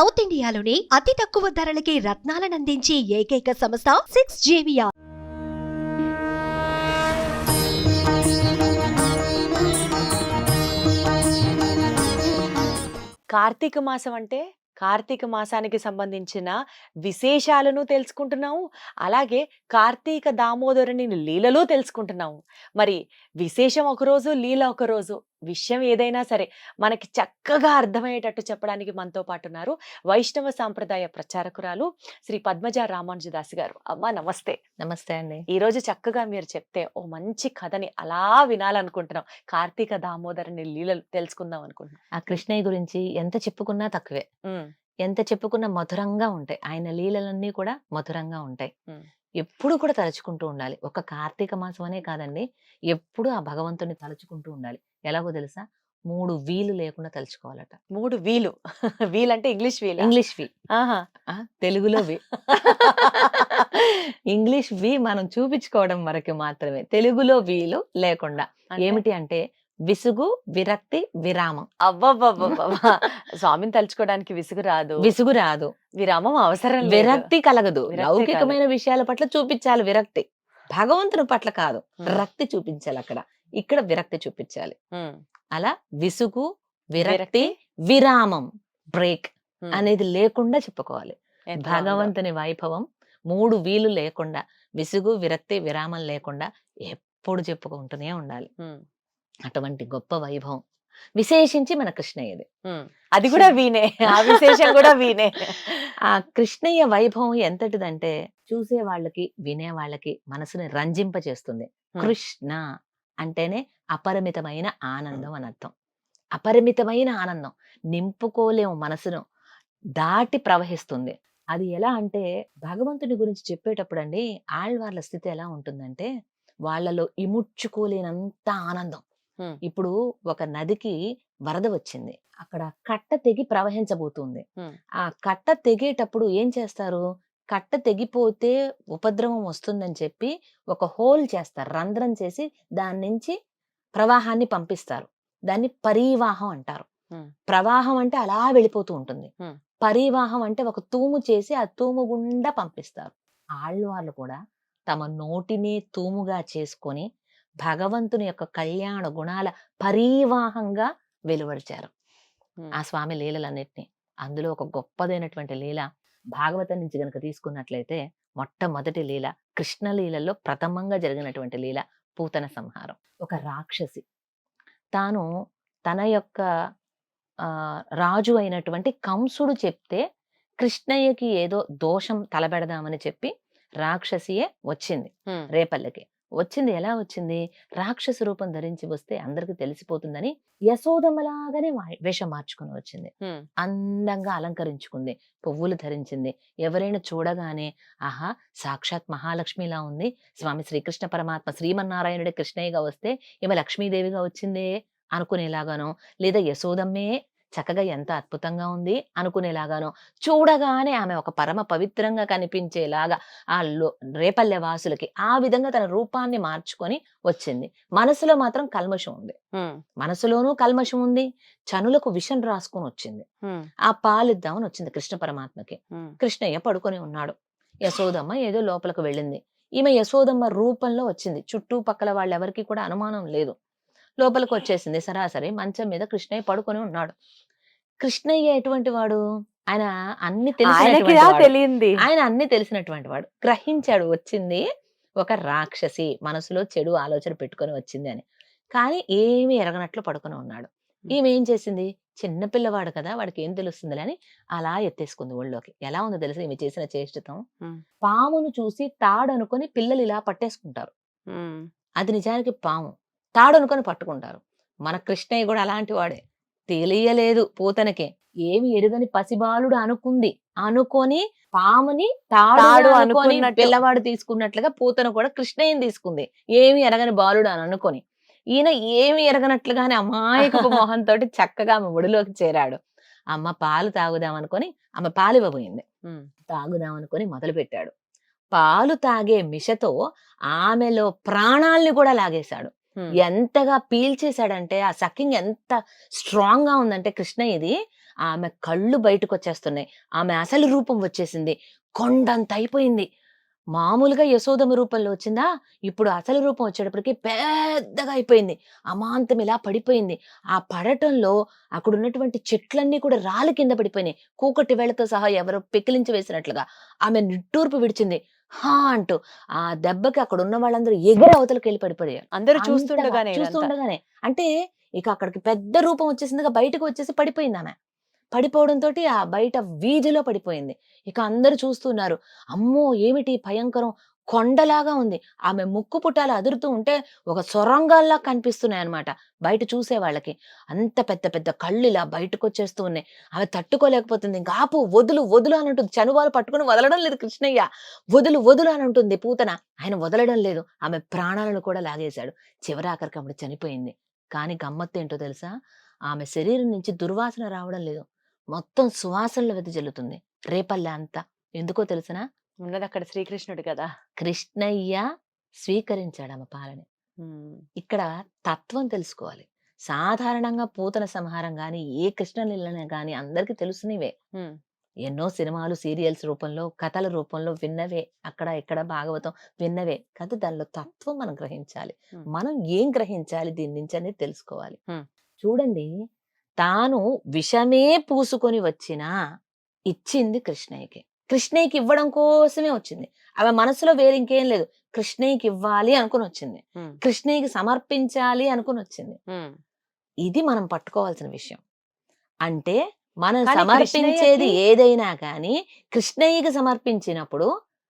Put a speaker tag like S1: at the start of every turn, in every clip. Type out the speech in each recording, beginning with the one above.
S1: South ఇండియాలోని అతి తక్కువ ధరలకి రత్నాలనందించే ఏకైక సంస్థ సిక్స్ జేవియా
S2: కార్తీక మాసం అంటే కార్తీక మాసానికి సంబంధించిన విశేషాలను తెలుసుకుంటున్నాము. అలాగే కార్తీక దామోదరుని లీలలో తెలుసుకుంటున్నాము. మరి విశేషం ఒకరోజు లీల ఒకరోజు విషయం ఏదైనా సరే మనకి చక్కగా అర్థమయ్యేటట్టు చెప్పడానికి మనతో పాటు ఉన్నారు వైష్ణవ సాంప్రదాయ ప్రచారకురాలు శ్రీ పద్మజ రామానుజదాస్ గారు. అమ్మ నమస్తే.
S3: నమస్తే అండి.
S2: ఈ రోజు చక్కగా మీరు చెప్తే ఓ మంచి కథని అలా వినాలనుకుంటున్నాం. కార్తీక దామోదరుని లీలలు తెలుసుకుందాం అనుకుంటున్నాం.
S3: ఆ కృష్ణయ్య గురించి ఎంత చెప్పుకున్నా తక్కువే. ఎంత చెప్పుకున్నా మధురంగా ఉంటాయి. ఆయన లీలలన్నీ కూడా మధురంగా ఉంటాయి. ఎప్పుడు కూడా తలుచుకుంటూ ఉండాలి. ఒక కార్తీక మాసం అనే కాదండి. ఎప్పుడు ఆ భగవంతుని తలుచుకుంటూ ఉండాలి. ఎలాగో తెలుసా? మూడు వీలు లేకుండా తలుచుకోవాలట.
S2: మూడు వీలు. వీలంటే ఇంగ్లీష్ వీల్?
S3: English V.
S2: ఆహా.
S3: ఆ, తెలుగులో వి. ఇంగ్లీష్ వి మనం చూపించుకోవడం వరకు మాత్రమే. తెలుగులో వీలు లేకుండా.
S2: అంటే?
S3: ఏమిటి అంటే విసుగు విరక్తి విరామం.
S2: అబ్బబ్బబ్బబ్బబ్బా. స్వామిని తలుచుకోవడానికి విసుగు రాదు.
S3: విసుగు రాదు.
S2: విరామం అవసరం.
S3: విరక్తి కలగదు. లౌకికమైన విషయాల పట్ల చూపించాలి విరక్తి. భగవంతుని పట్ల కాదు. రక్తి చూపించాలి అక్కడ. ఇక్కడ విరక్తి చూపించాలి. అలా విసుగు విరక్తి విరామం. బ్రేక్. అనేది లేకుండా చెప్పుకోవాలి. భగవంతుని వైభవం మూడు వీలు లేకుండా విసుగు విరక్తి విరామం లేకుండా ఎప్పుడు చెప్పుకుంటూనే ఉండాలి. అటువంటి గొప్ప వైభవం. విశేషించి మన కృష్ణయ్యది.
S2: అది కూడా వీనే. ఆ విశేషం కూడా వీనే.
S3: ఆ కృష్ణయ్య వైభవం ఎంతటిదంటే చూసే వాళ్ళకి వినే వాళ్ళకి మనసుని రంజింప చేస్తుంది. కృష్ణ అంటేనే అపరిమితమైన ఆనందం అని అర్థం అపరిమితమైన ఆనందం. నింపుకోలేము మనసును. దాటి ప్రవహిస్తుంది. అది ఎలా అంటే భగవంతుని గురించి చెప్పేటప్పుడు అండి ఆళ్వార్ల స్థితి ఎలా ఉంటుందంటే వాళ్ళలో ఇముడ్చుకోలేనంత ఆనందం. ఇప్పుడు ఒక నదికి వరద వచ్చింది. అక్కడ కట్ట తెగి ప్రవహించబోతుంది. ఆ కట్ట తెగేటప్పుడు ఏం చేస్తారు? కట్ట తెగిపోతే ఉపద్రవం వస్తుందని చెప్పి ఒక హోల్ చేస్తారు. రంధ్రం చేసి దాని నుంచి ప్రవాహాన్ని పంపిస్తారు. దాన్ని పరివాహం అంటారు. ప్రవాహం అంటే అలా వెళ్ళిపోతూ ఉంటుంది.
S2: Hmm.
S3: పరివాహం అంటే ఒక తూము చేసి ఆ తూము గుండా పంపిస్తారు. ఆళ్ళవాళ్ళు కూడా తమ నోటినే తూముగా చేసుకొని భగవంతుని యొక్క కళ్యాణ గుణాల పరివాహంగా వెలువడిచారు. ఆ స్వామి లీలలన్నిటిని. అందులో ఒక గొప్పదైనటువంటి లీల భాగవతం నుంచి గనక తీసుకున్నట్లయితే మొట్టమొదటి లీల కృష్ణ లీలలో ప్రథమంగా జరిగినటువంటి లీల పూతన సంహారం. ఒక రాక్షసి. తాను తన యొక్క ఆ, రాజు అయినటువంటి కంసుడు చెప్తే కృష్ణయ్యకి ఏదో దోషం తలబెడదామని చెప్పి రాక్షసియే వచ్చింది రేపల్లెకి. వచ్చింది ఎలా వచ్చింది? రాక్షస రూపం ధరించి వస్తే అందరికి తెలిసిపోతుందని యశోదమ్మలాగానే వా- వేషం మార్చుకుని వచ్చింది. అందంగా అలంకరించుకుంది పువ్వులు ధరించింది. ఎవరైనా చూడగానే ఆహా సాక్షాత్ మహాలక్ష్మిలా ఉంది. స్వామి శ్రీకృష్ణ పరమాత్మ శ్రీమన్నారాయణుడి కృష్ణయ్యగా వస్తే ఈమె లక్ష్మీదేవిగా వచ్చిందే అనుకునేలాగానో లేదా యశోదమ్మే చక్కగా ఎంత అద్భుతంగా ఉంది అనుకునేలాగానో. చూడగానే ఆమె ఒక పరమ పవిత్రంగా కనిపించేలాగా ఆ లో- రేపల్లె వాసులకి ఆ విధంగా తన రూపాన్ని మార్చుకొని వచ్చింది. మనసులో మాత్రం కల్మషం ఉంది. మనసులోనూ కల్మషం ఉంది. చనులకు విషం రాసుకొని వచ్చింది. ఆ పాలిద్దామని వచ్చింది కృష్ణ పరమాత్మకి. కృష్ణయ్య పడుకొని ఉన్నాడు. యశోదమ్మ ఏదో లోపలికి వెళ్ళింది. ఈమె యశోదమ్మ రూపంలో వచ్చింది. చుట్టుపక్కల వాళ్ళెవరికి కూడా అనుమానం లేదు. లోపలికి వచ్చేసింది సరాసరి మంచం మీద కృష్ణయ్య పడుకొని ఉన్నాడు. కృష్ణయ్య ఎటువంటి వాడు? ఆయన అన్ని.
S2: తెలియంది?
S3: ఆయన అన్ని తెలిసినటువంటి వాడు. గ్రహించాడు వచ్చింది ఒక రాక్షసి. మనసులో చెడు ఆలోచన పెట్టుకొని వచ్చింది అని. కానీ ఏమీ ఎరగనట్లు పడుకొని ఉన్నాడు. ఈమె ఏం చేసింది? చిన్న పిల్లవాడు కదా వాడికి ఏం తెలుస్తుంది అని అలా ఎత్తేసుకుంది ఒళ్ళోకి. ఎలా ఉందో తెలుసు ఈమె చేసిన చేష్టతం. పామును చూసి తాడు అనుకొని పిల్లలు ఇలా పట్టేసుకుంటారు. అది నిజానికి పాము. తాడు అనుకొని పట్టుకుంటారు. మన కృష్ణయ్య కూడా అలాంటి వాడే. తెలియలేదు పూతనకే. ఏమి ఎరుగని పసిబాలుడు అనుకుంది. అనుకొని పాముని తాడు అనుకొని. పిల్లవాడు తీసుకున్నట్లుగా పూతన కూడా కృష్ణయ్యని తీసుకుంది. ఏమి ఎరగని బాలుడు అని అనుకొని. ఈయన ఏమి ఎరగనట్లుగానే అమాయకపు మొహంతో చక్కగా ఆమె ఒడిలోకి చేరాడు. అమ్మ పాలు తాగుదాం అనుకొని ఆమె పాలు ఇవ్వబోయింది. తాగుదాం అనుకొని మొదలు పెట్టాడు పాలు తాగే మిషతో ఆమెలో ప్రాణాల్ని కూడా లాగేశాడు. ఎంతగా పీల్చేశాడంటే ఆ సకింగ్ ఎంత స్ట్రాంగ్గా ఉందంటే కృష్ణ ఇది ఆమె కళ్ళు బయటకు వచ్చేస్తున్నాయి ఆమె అసలు రూపం వచ్చేసింది. కొండంత అయిపోయింది. మామూలుగా యశోదమ రూపంలో వచ్చిందా? ఇప్పుడు అసలు రూపం వచ్చేటప్పటికి పెద్దగా అయిపోయింది. అమాంతం ఇలా పడిపోయింది. ఆ పడటంలో అక్కడ ఉన్నటువంటి చెట్లన్నీ కూడా రాళ్ళు కింద పడిపోయినాయి. కూకటి వేళతో సహా ఎవరో పెకిలించి వేసినట్లుగా. ఆమె నిట్టూర్పు విడిచింది. హా అంటూ ఆ దెబ్బకి అక్కడ ఉన్న వాళ్ళందరూ ఎగిరి అవతలకి వెళ్ళి పడిపోయారు.
S2: అందరూ చూస్తుండగానే.
S3: చూస్తుండగానే. అంటే ఇక అక్కడికి పెద్ద రూపం వచ్చేసిందిగా బయటకు వచ్చేసి పడిపోయింది ఆమె. పడిపోవడంతో ఆ బయట వీధిలో పడిపోయింది. ఇక అందరు చూస్తున్నారు అమ్మో! ఏమిటి భయంకరం కొండలాగా ఉంది. ఆమె ముక్కు పుటాలు అదురుతూ ఉంటే ఒక సొరంగాల్లా కనిపిస్తున్నాయి అన్నమాట బయట చూసే వాళ్ళకి. అంత పెద్ద పెద్ద కళ్ళు ఇలా బయటకు వచ్చేస్తూ ఉన్నాయి. ఆమె తట్టుకోలేకపోతుంది. ఇంకా ఆపు వదులు వదులు అని ఉంటుంది చనువాలు పట్టుకుని వదలడం లేదు కృష్ణయ్య. వదులు వదులు అని ఉంటుంది పూతన. ఆయన వదలడం లేదు. ఆమె ప్రాణాలను కూడా లాగేశాడు. చివరి ఆఖరికి చనిపోయింది. కానీ గమ్మత్తు ఏంటో తెలుసా? ఆమె శరీరం నుంచి దుర్వాసన రావడం లేదు. మొత్తం సువాసనలు వెదజల్లుతుంది. రేపల్లె అంతా? ఎందుకో తెలుసనా?
S2: ఉన్నది అక్కడ శ్రీకృష్ణుడు కదా.
S3: కృష్ణయ్య స్వీకరించాడు ఆమె పాలని. ఇక్కడ తత్వం తెలుసుకోవాలి. సాధారణంగా పూతన సంహారం గాని ఏ కృష్ణలీలనే గాని అందరికీ తెలుసునివే. ఎన్నో సినిమాలు సీరియల్స్ రూపంలో కథల రూపంలో విన్నవే. అక్కడ ఇక్కడ భాగవతం విన్నవే. కాదు దానిలో తత్వం మనం గ్రహించాలి. మనం ఏం గ్రహించాలి దీని నుంచి అనేది తెలుసుకోవాలి. చూడండి తాను విషమే పూసుకొని వచ్చినా ఇచ్చింది కృష్ణయ్యకి. కృష్ణయ్యకి ఇవ్వడం కోసమే వచ్చింది. ఆమె మనసులో వేరే ఇంకేం లేదు. కృష్ణయ్యకి ఇవ్వాలి అనుకుని వచ్చింది. కృష్ణయ్యకి సమర్పించాలి అనుకుని వచ్చింది. ఇది మనం పట్టుకోవాల్సిన విషయం. అంటే మనం సమర్పించేది ఏదైనా కానీ కృష్ణయ్యకి సమర్పించినప్పుడు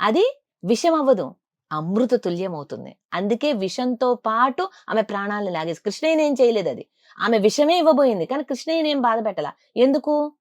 S3: అది విషం అవ్వదు అమృత తుల్యం అవుతుంది అందుకే విషంతో పాటు ఆమె ప్రాణాలను లాగేసి కృష్ణయ్యని ఏం చేయలేదు అది. ఆమె విషమే ఇవ్వబోయింది కానీ కృష్ణయ్యని బాధ పెట్టాల? ఎందుకు?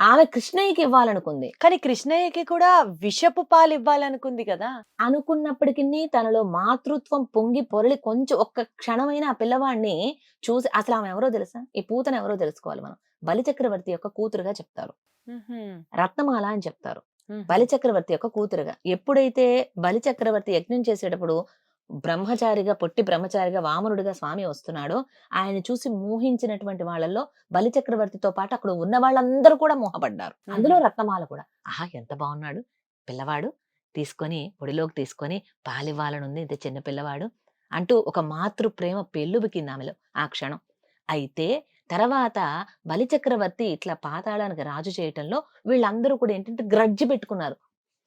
S3: ఆమె కృష్ణయ్యకి ఇవ్వాలనుకుంది.
S2: కానీ కృష్ణయ్యకి కూడా విషపు పాలు ఇవ్వాలనుకుంది కదా?
S3: అనుకున్నప్పటికీ తనలో మాతృత్వం పొంగి పొరలి కొంచెం ఒక్క క్షణమైన ఆ పిల్లవాడిని చూసి అసలు ఆమె ఎవరో తెలుసా? ఈ పూతను ఎవరో తెలుసుకోవాలి మనం. బలిచక్రవర్తి యొక్క కూతురుగా చెప్తారు. రత్నమాల అని చెప్తారు. బలిచక్రవర్తి యొక్క కూతురుగా. ఎప్పుడైతే బలిచక్రవర్తి యజ్ఞం చేసేటప్పుడు బ్రహ్మచారిగా పొట్టి బ్రహ్మచారిగా వామనుడిగా స్వామి వస్తున్నాడో ఆయన చూసి మోహించినటువంటి వాళ్ళల్లో బలిచక్రవర్తితో పాటు అక్కడ ఉన్న వాళ్ళందరూ కూడా మోహపడ్డారు. అందులో రత్నమాల కూడా. ఆహా! ఎంత బాగున్నాడు. పిల్లవాడు. తీసుకొని ఒడిలోకి తీసుకొని పాలివ్వాలనుంది ఇంత చిన్న పిల్లవాడు అంటూ ఒక మాతృ ప్రేమ పెళ్ళుబికింది ఆమెలో ఆ క్షణం. అయితే తర్వాత బలిచక్రవర్తి ఇట్లా పాతాళానికి రాజు చేయటంలో వీళ్ళందరూ కూడా ఏంటంటే గ్రడ్జి పెట్టుకున్నారు.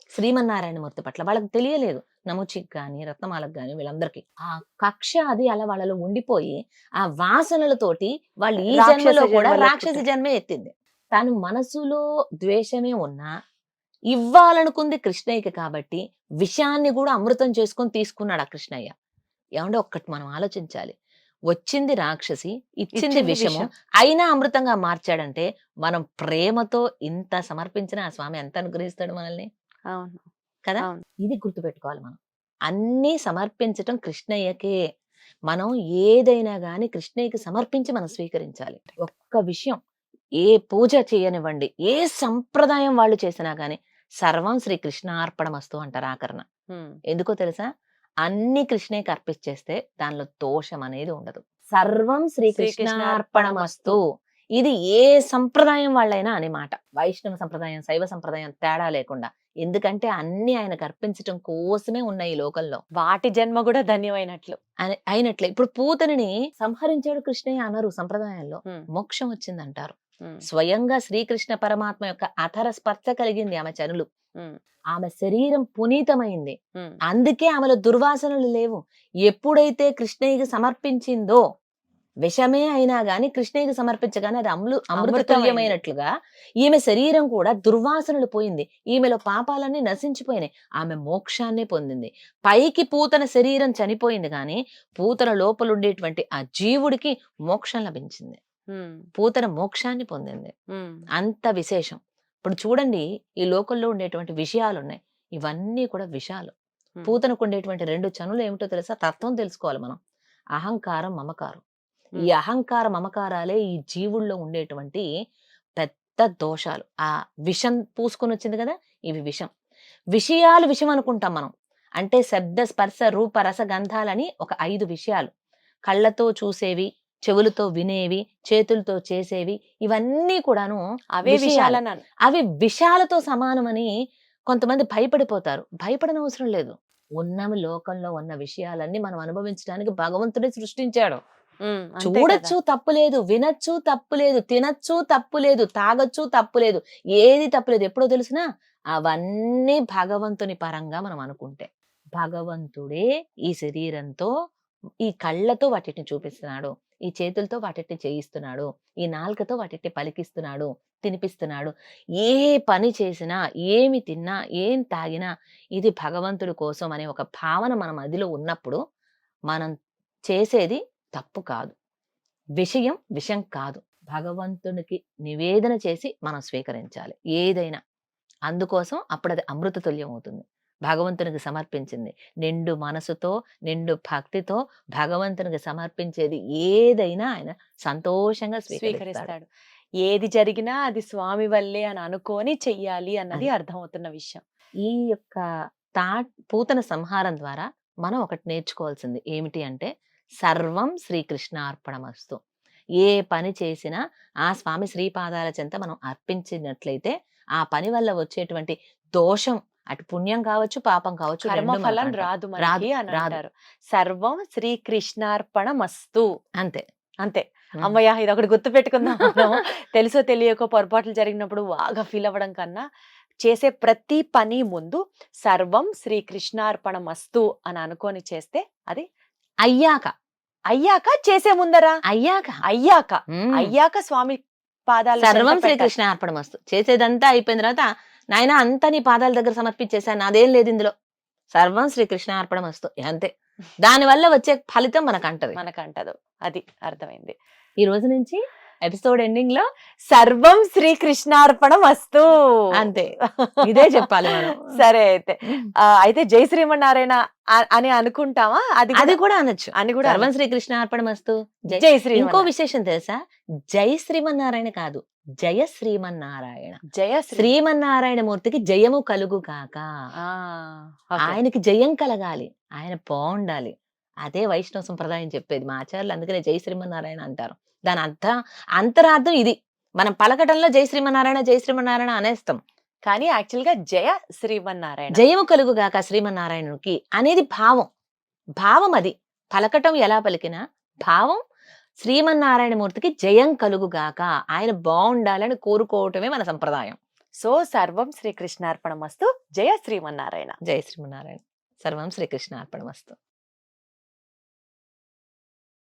S3: శ్రీమన్నారాయణమూర్తి పట్ల వాళ్ళకి తెలియలేదు. నముచికి గాని రత్నమాలకు గాని వీళ్ళందరికీ. ఆ కక్ష అది అలా వాళ్ళలో ఉండిపోయి ఆ వాసనలతోటి వాళ్ళు ఈ జన్మలో కూడా రాక్షసి. జన్మే ఎత్తింది. తను మనసులో ద్వేషమే ఉన్నా ఇవ్వాలనుకుంది కృష్ణయ్యకి కాబట్టి విషయాన్ని కూడా అమృతం చేసుకొని తీసుకున్నాడు ఆ కృష్ణయ్య. ఏమంటే ఒక్కటి మనం ఆలోచించాలి. వచ్చింది రాక్షసి ఇచ్చింది విషము
S2: విషం.
S3: అయినా అమృతంగా మార్చాడంటే మనం ప్రేమతో ఇంత సమర్పించిన ఆ స్వామి ఎంత అనుగ్రహిస్తాడు మనల్ని?
S2: అవును.
S3: కదా. ఇది గుర్తుపెట్టుకోవాలి మనం. అన్నీ సమర్పించటం కృష్ణయ్యకే. మనం ఏదైనా గాని కృష్ణయ్యకి సమర్పించి మనం స్వీకరించాలి. ఒక్క విషయం ఏ పూజ చేయనివ్వండి ఏ సంప్రదాయం వాళ్ళు చేసినా గాని సర్వం శ్రీ కృష్ణార్పణమస్తు అంటారు ఆకరణ. ఎందుకో తెలుసా? అన్ని కృష్ణయ్యకి అర్పించేస్తే దానిలో దోషం అనేది ఉండదు. సర్వం శ్రీ కృష్ణార్పణమస్తు. ఇది ఏ సంప్రదాయం వాళ్ళైనా అని మాట. వైష్ణవ సంప్రదాయం శైవ సంప్రదాయం తేడా లేకుండా. ఎందుకంటే అన్ని ఆయనకు అర్పించటం కోసమే ఉన్నాయి ఈ లోకంలో.
S2: వాటి జన్మ కూడా ధన్యమైనట్లు.
S3: అయినట్లే. ఇప్పుడు పూతనిని సంహరించాడు కృష్ణయ్య అన్నారు సంప్రదాయంలో. మోక్షం వచ్చిందంటారు. స్వయంగా శ్రీకృష్ణ పరమాత్మ యొక్క అధర స్పర్శ కలిగింది ఆమె చనులు. ఆమె శరీరం పునీతమైంది. అందుకే ఆమెలో దుర్వాసనలు లేవు. ఎప్పుడైతే కృష్ణయ్యకి సమర్పించిందో విషమే అయినా గాని కృష్ణయ్యకి సమర్పించగానే అది అమృ అమృతతుల్యమైనట్లుగా ఈమె శరీరం కూడా దుర్వాసనలు పోయింది. ఈమెలో పాపాలన్నీ నశించిపోయినాయి. ఆమె మోక్షాన్నే పొందింది. పైకి పూతన శరీరం చనిపోయింది కానీ పూతన లోపల ఉండేటువంటి ఆ జీవుడికి మోక్షం లభించింది. పూతన మోక్షాన్ని పొందింది. అంత విశేషం. ఇప్పుడు చూడండి ఈ లోకంలో ఉండేటువంటి విషయాలు ఉన్నాయి ఇవన్నీ కూడా విషయాలు. పూతనకు ఉండేటువంటి రెండు చనులు ఏమిటో తెలుసా? తత్వం తెలుసుకోవాలి మనం. అహంకారం మమకారం. ఈ. అహంకార మమకారాలే ఈ జీవుల్లో ఉండేటువంటి పెద్ద దోషాలు. ఆ విషం పూసుకొని వచ్చింది కదా? ఇవి విషం. విషయాలు విషం అనుకుంటాం మనం. అంటే శబ్ద స్పర్శ రూప రస గంధాలని ఒక ఐదు విషయాలు. కళ్ళతో చూసేవి చెవులతో వినేవి చేతులతో చేసేవి ఇవన్నీ కూడాను
S2: అవే
S3: విషయాలు.
S2: విషయాలను
S3: అవి విషయాలతో సమానమని కొంతమంది భయపడిపోతారు. భయపడని అవసరం లేదు. ఉన్నవి లోకంలో ఉన్న విషయాలన్నీ మనం అనుభవించడానికి భగవంతుడే సృష్టించాడు. చూడొచ్చు తప్పులేదు వినొచ్చు తప్పులేదు తినొచ్చు తప్పులేదు తాగొచ్చు తప్పులేదు ఏది తప్పులేదు ఎప్పుడో తెలుసునా అవన్నీ భగవంతుని పరంగా మనం అనుకుంటే. భగవంతుడే ఈ శరీరంతో ఈ కళ్ళతో వాటిని చూపిస్తున్నాడు. ఈ చేతులతో వాటిని చేయిస్తున్నాడు. ఈ నాలుకతో వాటిని పలికిస్తున్నాడు తినిపిస్తున్నాడు. ఏ పని చేసినా ఏమి తిన్నా ఏం తాగినా ఇది భగవంతుడి కోసం అనే ఒక భావన మన మదిలో ఉన్నప్పుడు మనం చేసేది తప్పు కాదు. విషయం విషం కాదు. భగవంతునికి నివేదన చేసి మనం స్వీకరించాలి. ఏదైనా. అందుకోసం అప్పుడు అది అమృత తుల్యం అవుతుంది. భగవంతునికి సమర్పించింది. నిండు మనసుతో నిండు భక్తితో భగవంతునికి సమర్పించేది ఏదైనా ఆయన సంతోషంగా స్వీకరిస్తాడు.
S2: ఏది జరిగినా అది స్వామి వల్లే అని అనుకొని చెయ్యాలి అన్నది. అర్థమవుతున్న విషయం.
S3: ఈ యొక్క తా పూతన సంహారం ద్వారా మనం ఒకటి నేర్చుకోవాల్సింది ఏమిటి అంటే సర్వం శ్రీకృష్ణార్పణమస్తు. ఏ పని చేసినా ఆ స్వామి శ్రీపాదాల చెంత మనం అర్పించినట్లయితే ఆ పని వల్ల వచ్చేటువంటి దోషం అటు పుణ్యం కావచ్చు పాపం కావచ్చు
S2: కర్మఫలం. రాదు
S3: రాదు,
S2: అని. అంటారు. సర్వం శ్రీకృష్ణార్పణమస్తు.
S3: అంతే.
S2: అంతే. అమ్మయ్య ఇది ఒకటి గుర్తు పెట్టుకుందాం తెలుసో తెలియకో పొరపాట్లు జరిగినప్పుడు బాగా ఫీల్ అవ్వడం కన్నా చేసే ప్రతి పని ముందు సర్వం శ్రీకృష్ణార్పణమస్తు అని అనుకొని చేస్తే అది
S3: అయ్యాక.
S2: అయ్యాక చేసే ముందరా?
S3: అయ్యాక.
S2: అయ్యాక. అయ్యాక స్వామి పాదాలు
S3: సర్వం శ్రీకృష్ణ అర్పణమస్తు చేసేదంతా అయిపోయిన తర్వాత నాయన అంతా నీ పాదాల దగ్గర సమర్పించేశాను నాదేం లేదు ఇందులో. సర్వం శ్రీకృష్ణ అర్పణమస్తు. అంతే. దాని వల్ల వచ్చే ఫలితం మనకు అంటది
S2: మనకంటదు. అది అర్థమైంది.
S3: ఈ రోజు నుంచి ఎపిసోడ్ ఎండింగ్లో
S2: సర్వం శ్రీకృష్ణార్పణం వస్తు.
S3: అంతే. ఇదే చెప్పాలి మనం.
S2: సరే అయితే. అయితే జై శ్రీమన్నారాయణ అని అనుకుంటామా? అది
S3: అది
S2: కూడా-
S3: అనొచ్చు.
S2: అని కూడా
S3: సర్వం
S2: అనొచ్చు.
S3: శ్రీకృష్ణ అర్పణమస్తు జై
S2: జై
S3: ఇంకో
S2: శ్రీ
S3: విశేషం తెలుసా? జై శ్రీమన్నారాయణ కాదు జయ శ్రీమన్నారాయణ.
S2: జయ శ్రీ
S3: శ్రీమన్నారాయణ మూర్తికి జయము కలుగు కాక. ఆయనకి జయం కలగాలి. ఆయన బాగుండాలి. అదే వైష్ణవ సంప్రదాయం చెప్పేది. మా ఆచార్యులు అందుకనే జై శ్రీమన్నారాయణ అంటారు. దాని అర్థ అంతరార్థం ఇది. మనం పలకటంలో జై శ్రీమన్నారాయణ జై శ్రీమన్నారాయణ అనేస్తాం.
S2: కానీ యాక్చువల్గా జయ శ్రీమన్నారాయణ.
S3: జయము కలుగుగాక శ్రీమన్నారాయణునికి అనేది భావం. భావం అది. పలకటం ఎలా పలికినా భావం శ్రీమన్నారాయణ మూర్తికి జయం కలుగుగాక ఆయన బాగుండాలని కోరుకోవటమే మన సంప్రదాయం.
S2: సో సర్వం శ్రీకృష్ణార్పణం వస్తు జయ శ్రీమన్నారాయణ.
S3: జయ శ్రీమన్నారాయణ. సర్వం శ్రీకృష్ణ అర్పణమస్తు